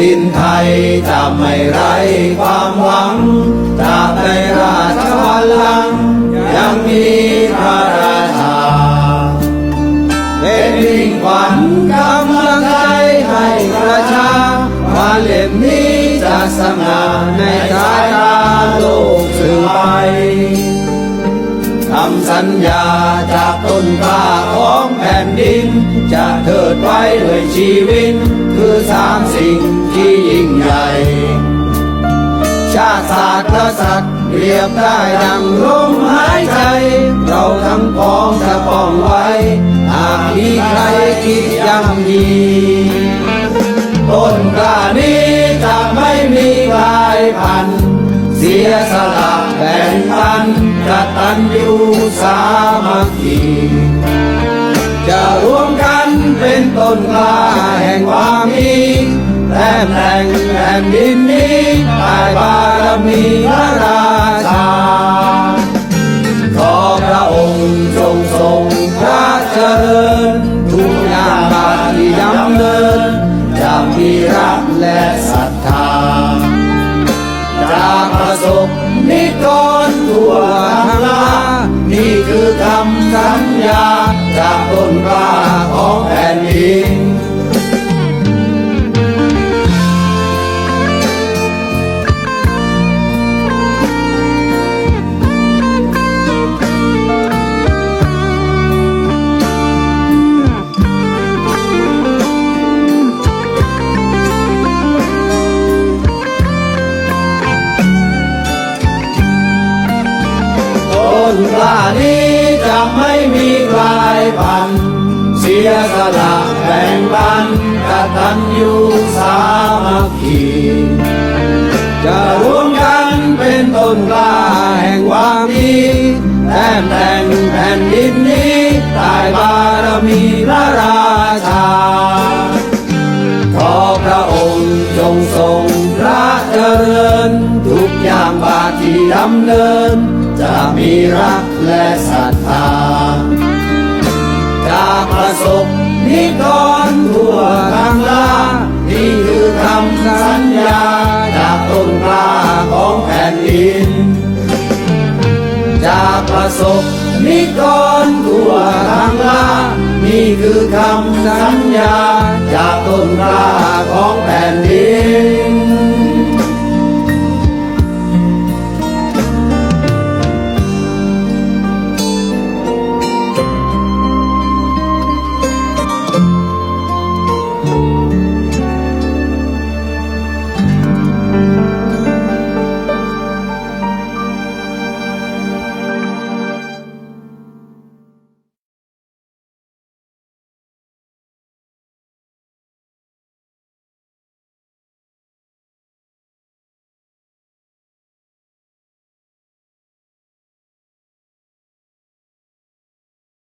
ดินไทยจะไม่ไร้ความหวังตราบในราชวัลลังก์ยังมีพระราชาเป็นมิ่งขวัญกำลังใจให้ประชาวันเล่มนี้จะสง่าในสายตาโลกสื่อไปคำสัญญาจากต้นกล้าของแผ่นดิน จะเถิดไว้ด้วยชีวิตคือสามสาติศาสตร์กษัตริย์เรียบได้ดังลมหายใจ เราทั้งพร้อมจะป้องไว้หากมีใครคิดย่ำยีต้นกล้านี้จะไม่มีกลายพันธุ์เสียสละแบ่งปันกตัญญูสามัคคีจะรวมกันเป็นต้นกล้าแห่งความมีแต้มแต่งแผ่นดินนี้ มีพระราชา ขอพระองค์จงทรงพระเจริญทุกอย่างบาที่ดำเนินจะมีรักและศรัทธา จากประสบนิกรทั่วทั้งลานี่คือคำสัญญาจากต้นกล้า นกล้านี้จะไม่มีกลายพัน เสียสละแบ่งปันกตัญญูสามัคคีจะรวมกันเป็นต้นกล้าแห่งความดีแต้มแต่งแผ่นดินนี้ใต้บารมีพระราชาขอพระองค์จงทรงพระเจริญ ทุกอย่างบาทที่ดำเนิน จะมีรักและศรัทธา จากประสบนิกรทั่วทั้งลานี่คือคำสัญญา จากต้นกล้าของแผ่นดิน จากประสบนิกรทั่วทั้งลานี่คือคำสัญญา จากต้นกล้าของแผ่นดิน